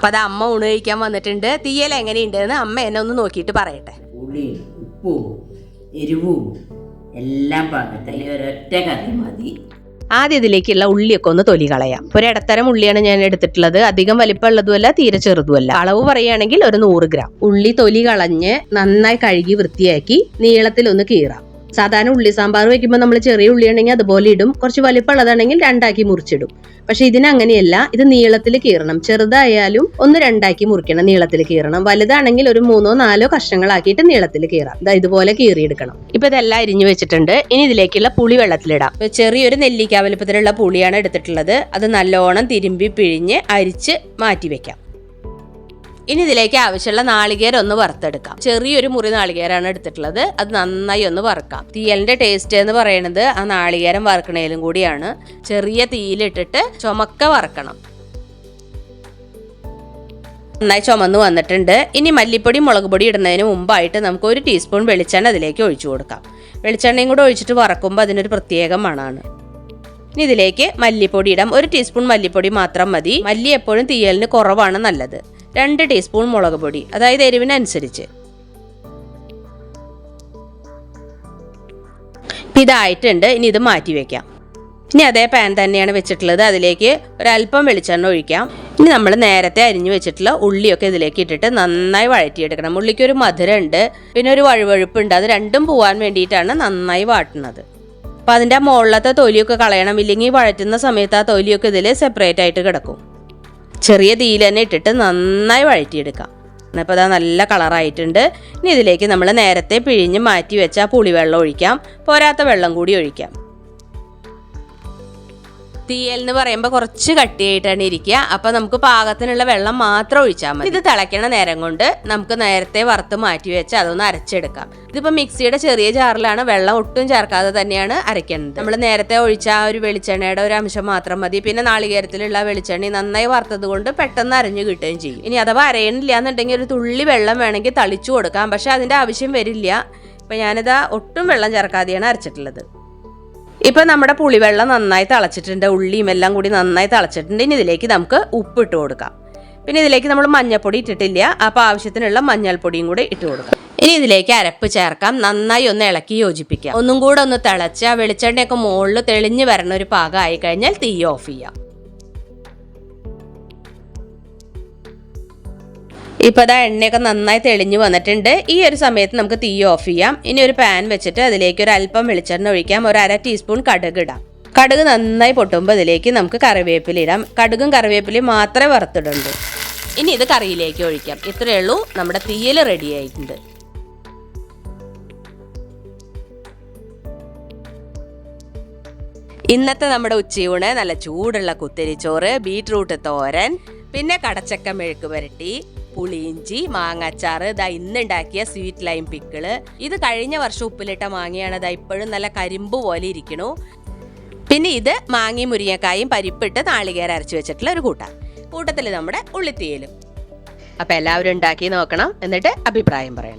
അപ്പൊ അത് അമ്മ ഊണ് കഴിക്കാൻ വന്നിട്ടുണ്ട്. തീയൽ എങ്ങനെയുണ്ടെന്ന് അമ്മ എന്നെ ഒന്ന് നോക്കിയിട്ട് പറയട്ടെ. പുളിയും ഉപ്പും എരിവും എല്ലാം പാകത്തിൽ ഒരൊറ്റ കറി മതി. ആദ്യം ഇതിലേക്കുള്ള ഉള്ളിയൊക്കെ ഒന്ന് തൊലി കളയാം ഒരു ഇടത്തരം ഉള്ളിയാണ് ഞാൻ എടുത്തിട്ടുള്ളത്. അധികം വലിപ്പമുള്ളതുമല്ല തീരെ ചെറുതുമല്ല. അളവ് പറയുകയാണെങ്കിൽ ഒരു നൂറ് ഗ്രാം. ഉള്ളി തൊലി കളഞ്ഞ് നന്നായി കഴുകി വൃത്തിയാക്കി നീളത്തിൽ ഒന്ന് കീറാം. സാധാരണ ഉള്ളി സാമ്പാർ വെക്കുമ്പോൾ നമ്മൾ ചെറിയ ഉള്ളി ഉണ്ടെങ്കിൽ അതുപോലെ ഇടും. കുറച്ച് വലിപ്പമുള്ളതാണെങ്കിൽ രണ്ടാക്കി മുറിച്ചിടും. പക്ഷെ ഇതിന് അങ്ങനെയല്ല. ഇത് നീളത്തിൽ കീറണം. ചെറുതായാലും ഒന്ന് രണ്ടാക്കി മുറിക്കണം നീളത്തിൽ കീറണം. വലുതാണെങ്കിൽ ഒരു മൂന്നോ നാലോ കഷ്ണങ്ങളാക്കിയിട്ട് നീളത്തിൽ കീറാം. ഇതാ ഇതുപോലെ കീറിയെടുക്കണം. ഇപ്പൊ ഇതെല്ലാം അരിഞ്ഞു വെച്ചിട്ടുണ്ട്. ഇനി ഇതിലേക്കുള്ള പുളി വെള്ളത്തിലിടാം. ചെറിയൊരു നെല്ലിക്ക വലുപ്പത്തിലുള്ള പുളിയാണ് എടുത്തിട്ടുള്ളത്. അത് നല്ലോണം തിരുമ്പി പിഴിഞ്ഞ് അരിച്ച് മാറ്റി വെക്കാം. ഇനി ഇതിലേക്ക് ആവശ്യമുള്ള നാളികേരം ഒന്ന് വറുത്തെടുക്കാം. ചെറിയൊരു മുറി നാളികേരമാണ് എടുത്തിട്ടുള്ളത്. അത് നന്നായി ഒന്ന് വറുക്കാം. തീയലിന്റെ ടേസ്റ്റ് എന്ന് പറയുന്നത് ആ നാളികേരം വറുക്കണേലും കൂടിയാണ്. ചെറിയ തീയിലിട്ടിട്ട് ചുമക്ക വറക്കണം. നന്നായി ചുമന്ന് വന്നിട്ടുണ്ട്. ഇനി മല്ലിപ്പൊടി മുളക് പൊടി ഇടുന്നതിന് മുമ്പായിട്ട് നമുക്ക് ഒരു ടീസ്പൂൺ വെളിച്ചെണ്ണ അതിലേക്ക് ഒഴിച്ചു കൊടുക്കാം. വെളിച്ചെണ്ണയും കൂടെ ഒഴിച്ചിട്ട് വറക്കുമ്പോൾ അതിനൊരു പ്രത്യേക മണമാണ്. ഇനി ഇതിലേക്ക് മല്ലിപ്പൊടി ഇടാം. ഒരു ടീസ്പൂൺ മല്ലിപ്പൊടി മാത്രം മതി. മല്ലി എപ്പോഴും തീയലിന് കുറവാണ് നല്ലത്. രണ്ട് ടീസ്പൂൺ മുളക് പൊടി അതായത് എരിവിനനുസരിച്ച്. ഇതായിട്ടുണ്ട് ഇനി ഇത് മാറ്റി വെക്കാം. ഇനി അതേ പാൻ തന്നെയാണ് വെച്ചിട്ടുള്ളത് അതിലേക്ക് ഒരല്പം വെളിച്ചെണ്ണ ഒഴിക്കാം. ഇനി നമ്മൾ നേരത്തെ അരിഞ്ഞു വെച്ചിട്ടുള്ള ഉള്ളിയൊക്കെ ഇതിലേക്ക് ഇട്ടിട്ട് നന്നായി വഴറ്റിയെടുക്കണം. ഉള്ളിക്ക് ഒരു മധുരമുണ്ട് പിന്നെ ഒരു വഴുവഴുപ്പുണ്ട് അത് രണ്ടും പോവാൻ വേണ്ടിയിട്ടാണ് നന്നായി വാട്ടുന്നത്. അപ്പോൾ അതിന്റെ മുകളിലത്തെ തൊലിയൊക്കെ കളയണം ഇല്ലെങ്കിൽ വഴറ്റുന്ന സമയത്ത് ആ തൊലിയൊക്കെ ഇതിൽ സെപ്പറേറ്റ് ആയിട്ട് കിടക്കും. ചെറിയ തീയിൽ തന്നെ ഇട്ടിട്ട് നന്നായി വഴറ്റിയെടുക്കാം. അപ്പോൾ അതാ നല്ല കളറായിട്ടുണ്ട്. ഇനി ഇതിലേക്ക് നമ്മൾ നേരത്തെ പിഴിഞ്ഞ് മാറ്റി വെച്ച പുളിവെള്ളം ഒഴിക്കാം. പോരാത്ത വെള്ളം കൂടി ഒഴിക്കാം. തീയൽ എന്ന് പറയുമ്പോൾ കുറച്ച് കട്ടിയായിട്ടാണ് ഇരിക്കുക. അപ്പോൾ നമുക്ക് പാകത്തിനുള്ള വെള്ളം മാത്രം ഒഴിച്ചാൽ മതി. ഇത് തിളയ്ക്കണ നേരം കൊണ്ട് നമുക്ക് നേരത്തെ വറുത്ത് മാറ്റി വെച്ച് അതൊന്ന് അരച്ചെടുക്കാം. ഇതിപ്പോൾ മിക്സിയുടെ ചെറിയ ജാറിലാണ് വെള്ളം ഒട്ടും ചേർക്കാതെ തന്നെയാണ് അരയ്ക്കുന്നത്. നമ്മൾ നേരത്തെ ഒഴിച്ച ആ ഒരു വെളിച്ചെണ്ണയുടെ ഒരു അംശം മാത്രം മതി. പിന്നെ നാളികേരത്തിലുള്ള വെളിച്ചെണ്ണ നന്നായി വറുത്തത് കൊണ്ട് പെട്ടെന്ന് അരഞ്ഞു കിട്ടുകയും ചെയ്യും. ഇനി അഥവാ അരയണില്ല എന്നുണ്ടെങ്കിൽ ഒരു തുള്ളി വെള്ളം വേണമെങ്കിൽ തളിച്ചു കൊടുക്കാം. പക്ഷെ അതിന്റെ ആവശ്യം വരില്ല. ഇപ്പം ഞാനിതാ ഒട്ടും വെള്ളം ചേർക്കാതെയാണ് അരച്ചിട്ടുള്ളത്. ഇപ്പം നമ്മുടെ പുളിവെള്ളം നന്നായി തിളച്ചിട്ടുണ്ട് ഉള്ളിയും എല്ലാം കൂടി നന്നായി തിളച്ചിട്ടുണ്ട്. ഇനി ഇതിലേക്ക് നമുക്ക് ഉപ്പ് ഇട്ട് കൊടുക്കാം. പിന്നെ ഇതിലേക്ക് നമ്മൾ മഞ്ഞൾപ്പൊടി ഇട്ടിട്ടില്ല അപ്പോൾ ആവശ്യത്തിനുള്ള മഞ്ഞൾപ്പൊടിയും കൂടി ഇട്ട് കൊടുക്കാം. ഇനി ഇതിലേക്ക് അരപ്പ് ചേർക്കാം നന്നായി ഒന്ന് ഇളക്കി യോജിപ്പിക്കാം. ഒന്നും കൂടെ ഒന്ന് തിളച്ച് ആ വെളിച്ചെണ്ണയൊക്കെ മുകളിൽ തെളിഞ്ഞ് വരണ ഒരു പാകമായി കഴിഞ്ഞാൽ തീ ഓഫ് ചെയ്യാം. ഇപ്പോൾ അതാ എണ്ണയൊക്കെ നന്നായി തെളിഞ്ഞു വന്നിട്ടുണ്ട്. ഈ ഒരു സമയത്ത് നമുക്ക് തീ ഓഫ് ചെയ്യാം. ഇനി ഒരു പാൻ വെച്ചിട്ട് അതിലേക്ക് ഒരു അല്പം വെളിച്ചെണ്ണ ഒഴിക്കാം. ഒരു അര ടീസ്പൂൺ കടുക് ഇടാം. കടുക് നന്നായി പൊട്ടുമ്പോൾ അതിലേക്ക് നമുക്ക് കറിവേപ്പില ഇടാം. കടുകും കറിവേപ്പിലയും മാത്രമേ വറുത്തിടുള്ളൂ. ഇനി ഇത് കറിയിലേക്ക് ഒഴിക്കാം. ഇത്രയേ ഉള്ളൂ. നമ്മുടെ തീയൽ റെഡി ആയിട്ടുണ്ട്. ഇന്നത്തെ നമ്മുടെ ഉച്ചയൂണ് നല്ല ചൂടുള്ള കുത്തിരിച്ചോറ് ബീറ്റ്റൂട്ട് തോരൻ പിന്നെ കടച്ചക്ക മെഴുക്ക് പുരട്ടി പുളിയിഞ്ചി മാങ്ങാച്ചാർ ഇതാ ഇന്നുണ്ടാക്കിയ സ്വീറ്റ് ലൈം പിക്കിൾ ഇത് കഴിഞ്ഞ വർഷം ഉപ്പിലിട്ട മാങ്ങയാണ്. ഇതാ ഇപ്പോഴും നല്ല കരിമ്പ് പോലെ ഇരിക്കണു. പിന്നെ ഇത് മാങ്ങയും മുരിങ്ങക്കായും പരിപ്പിട്ട് നാളികേരം അരച്ച് വെച്ചിട്ടുള്ള ഒരു കൂട്ടാൻ കൂട്ടത്തിൽ നമ്മുടെ ഉള്ളിത്തീയലും. അപ്പം എല്ലാവരും ഉണ്ടാക്കി നോക്കണം. എന്നിട്ട് അഭിപ്രായം പറയണം.